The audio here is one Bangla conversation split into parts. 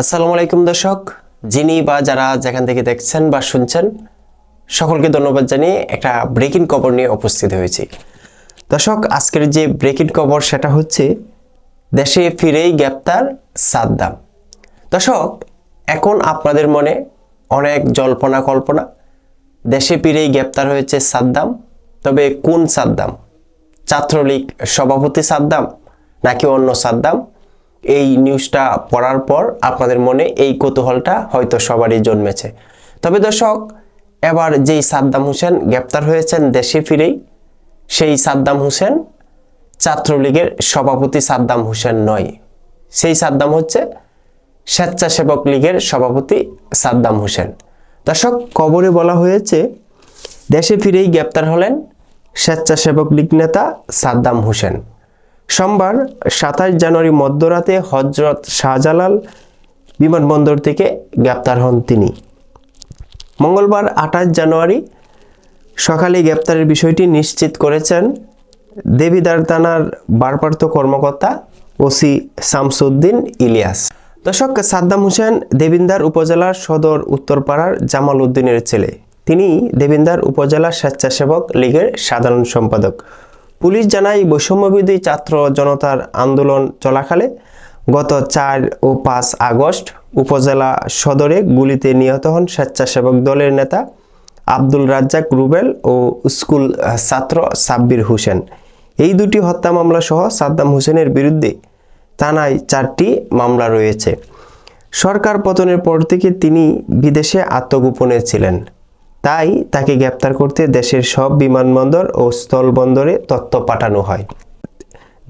আসসালামু আলাইকুম দর্শক। যিনি বা যারা যেখান থেকে দেখছেন বা শুনছেন, সকলকে ধন্যবাদ জানিয়ে একটা ব্রেকিং খবর নিয়ে উপস্থিত হয়েছি। দর্শক, আজকের যে ব্রেকিং খবর, সেটা হচ্ছে দেশে ফিরেই গ্রেপ্তার সাদ্দাম। দর্শক, এখন আপনাদের মনে অনেক জল্পনা কল্পনা, দেশে ফিরেই গ্রেপ্তার হয়েছে সাদ্দাম, তবে কোন সাদ্দাম? ছাত্রলীগ সভাপতি সাদ্দাম নাকি অন্য সাদ্দাম? এই নিউজটা পড়ার পর আপনাদের মনে এই কৌতূহলটা হয়তো সবারই জন্মেছে। তবে দর্শক, এবার যেই সাদ্দাম হোসেন গ্রেপ্তার হয়েছেন দেশে ফিরেই, সেই সাদ্দাম হোসেন ছাত্রলীগের সভাপতি সাদ্দাম হোসেন নয়। সেই সাদ্দাম হচ্ছে স্বেচ্ছাসেবক লীগের সভাপতি সাদ্দাম হোসেন। দর্শক, কবরে বলা হয়েছে, দেশে ফিরেই গ্রেপ্তার হলেন স্বেচ্ছাসেবক লীগ নেতা সাদ্দাম হোসেন। সোমবার সাতাশ জানুয়ারি মধ্যরাতে হজরত শাহজালাল বিমানবন্দর থেকে গ্রেপ্তার হন তিনি। মঙ্গলবার আঠাশ জানুয়ারি সকালে গ্রেপ্তারের বিষয়টি নিশ্চিত করেছেন দেবিদার থানার ভারপ্রাপ্ত কর্মকর্তা ওসি শামসুদ্দিন ইলিয়াস। দর্শক, সাদ্দাম হোসেন দেবিন্দার উপজেলার সদর উত্তরপাড়ার জামাল উদ্দিনের ছেলে। তিনি দেবিন্দার উপজেলা স্বেচ্ছাসেবক লীগের সাধারণ সম্পাদক। পুলিশ জানায় বৈষম্যবিধি ছাত্র জনতার আন্দোলন চলাকালে গত চার ও পাঁচ আগস্ট উপজেলা সদরে গুলিতে নিহত হন স্বেচ্ছাসেবক দলের নেতা আব্দুল রাজ্জাক রুবেল ও স্কুল ছাত্র সাব্বির হোসেন। এই দুটি হত্যা মামলা সহ সাদ্দাম হোসেনের বিরুদ্ধে থানায় চারটি মামলা রয়েছে। সরকার পতনের পর থেকে তিনি বিদেশে আত্মগোপনে ছিলেন। তাই তাকে গ্রেপ্তার করতে দেশের সব বিমানবন্দর ও স্থলবন্দরে তথ্য পাঠানো হয়।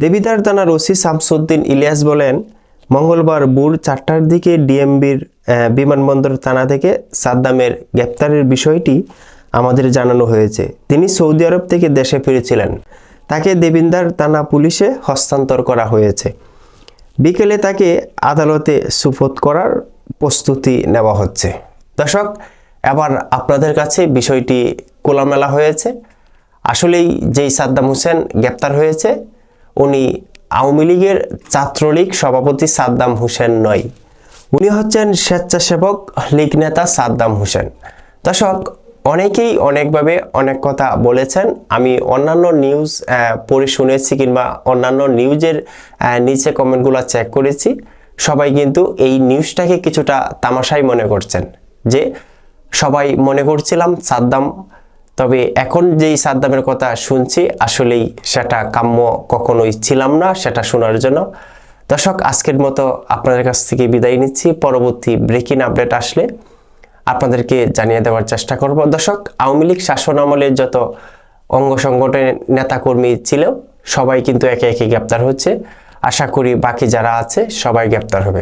দেবিদার থানার ওসি শামসুদ্দিন ইলিয়াস বলেন, মঙ্গলবার ভোর চারটার দিকে ডিএমবির বিমানবন্দর থানা থেকে সাদ্দামের গ্রেপ্তারের বিষয়টি আমাদের জানানো হয়েছে। তিনি সৌদি আরব থেকে দেশে ফিরেছিলেন। তাকে দেবিন্দার থানা পুলিশে হস্তান্তর করা হয়েছে। বিকেলে তাকে আদালতে সুপোত করার প্রস্তুতি নেওয়া হচ্ছে। দর্শক এবার আপনাদের কাছে বিষয়টি কোলামেলা হয়েছে। আসলেই যেই সাদ্দাম হোসেন গ্রেপ্তার হয়েছে, উনি আওয়ামী লীগের ছাত্রলীগ সভাপতি সাদ্দাম হোসেন নয়। উনি হচ্ছেন স্বেচ্ছাসেবক লীগ নেতা সাদ্দাম হোসেন। দর্শক, অনেকেই অনেকভাবে অনেক কথা বলেছেন। আমি অন্যান্য নিউজ পড়ে শুনেছি কিংবা অন্যান্য নিউজের নিচে কমেন্টগুলো চেক করেছি। সবাই কিন্তু এই নিউজটাকে কিছুটা তামাশাই মনে করছেন যে সবাই মনে করছিলাম সাদ্দাম। তবে এখন যেই সাদ্দামের কথা শুনছি, আসলেই সেটা কাম্য কখনোই ছিলাম না, সেটা শোনার জন্য। দর্শক, আজকের মতো আপনাদের কাছ থেকে বিদায় নিচ্ছি। পরবর্তী ব্রেকিং আপডেট আসলে আপনাদেরকে জানিয়ে দেওয়ার চেষ্টা করব। দর্শক, আওয়ামী লীগ শাসন আমলে যত অঙ্গ সংগঠনের নেতাকর্মী ছিল, সবাই কিন্তু একে একে গ্রেপ্তার হচ্ছে। আশা করি বাকি যারা আছে, সবাই গ্রেপ্তার হবে।